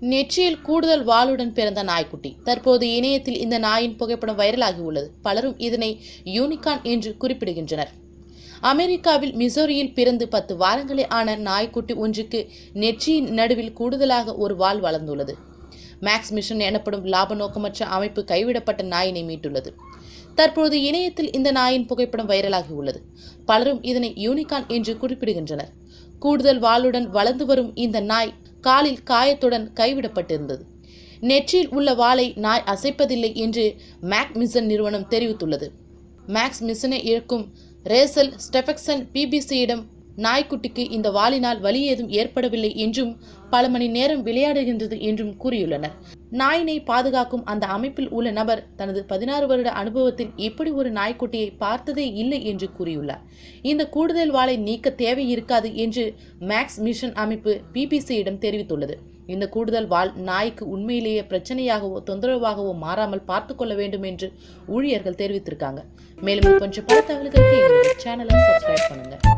நெற்றியில் கூடுதல் வாளுடன் பிறந்த நாய்க்குட்டி. தற்போது இணையத்தில் இந்த நாயின் புகைப்படம் வைரலாகி உள்ளது. பலரும் இதனை யூனிகான் என்று குறிப்பிடுகின்றனர். அமெரிக்காவில் மிசோரியில் பிறந்து பத்து வாரங்களே ஆன நாய்க்குட்டி ஒன்றுக்கு நெற்றியின் நடுவில் கூடுதலாக ஒரு வால் வளர்ந்துள்ளது. மேக்ஸ் மிஷன் எனப்படும் லாப நோக்கமற்ற அமைப்பு கைவிடப்பட்ட நாயினை மீட்டுள்ளது. தற்போது இணையத்தில் இந்த நாயின் புகைப்படம் வைரலாகி உள்ளது. பலரும் இதனை யூனிகான் என்று குறிப்பிடுகின்றனர். கூடுதல் வாளுடன் வளர்ந்து வரும் இந்த நாய் காலில் காயத்துடன் கைவிடப்பட்டிருந்தது. நெற்றியில் உள்ள வாளை நாய் அசைப்பதில்லை என்று மேக் மிசன் நிறுவனம் தெரிவித்துள்ளது. மேக்ஸ் மிஷனை இழக்கும் ரேசல் ஸ்டெஃபக்சன் பிபிசியிடம் நாய்க்குட்டிக்கு இந்த வாளினால் வலி ஏதும் ஏற்படவில்லை என்றும் பல மணி நேரம் விளையாடுகின்றது என்றும் கூறியுள்ளனர். நாயினை பாதுகாக்கும் அந்த அமைப்பில் உள்ள நபர் தனது பதினாறு வருட அனுபவத்தில் இப்படி ஒரு நாய்க்குட்டியை பார்த்ததே இல்லை என்று கூறியுள்ளார். இந்த கூடுதல் வாளை நீக்க தேவை இருக்காது என்று மேக்ஸ் மிஷன் அமைப்பு பிபிசியிடம் தெரிவித்துள்ளது. இந்த கூடுதல் வாள் நாய்க்கு உண்மையிலேயே பிரச்சனையாகவோ தொந்தரவாகவோ மாறாமல் பார்த்து கொள்ள வேண்டும் என்று ஊழியர்கள் தெரிவித்திருக்காங்க. மேலும் கொஞ்சம் போன்ற பல தகவல்களுக்கு சேனலை சப்ஸ்கிரைப் பண்ணுங்கள்